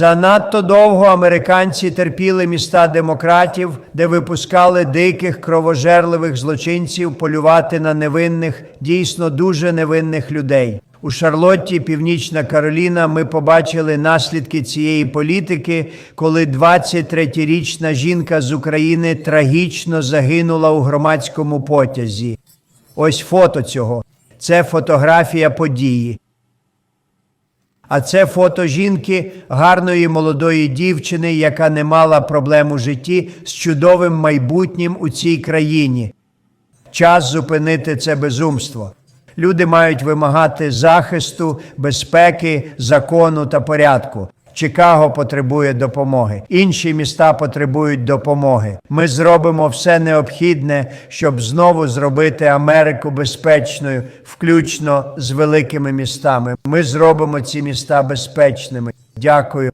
Занадто довго американці терпіли міста демократів, де випускали диких кровожерливих злочинців полювати на невинних, дійсно дуже невинних людей. У Шарлотті, Північна Кароліна, ми побачили наслідки цієї політики, коли 23-річна жінка з України трагічно загинула у громадському потязі. Ось фото цього. Це фотографія події. А це фото жінки, гарної молодої дівчини, яка не мала проблем у житті з чудовим майбутнім у цій країні. Час зупинити це безумство. Люди мають вимагати захисту, безпеки, закону та порядку. Чикаго потребує допомоги. Інші міста потребують допомоги. Ми зробимо все необхідне, щоб знову зробити Америку безпечною, включно з великими містами. Ми зробимо ці міста безпечними. Дякую.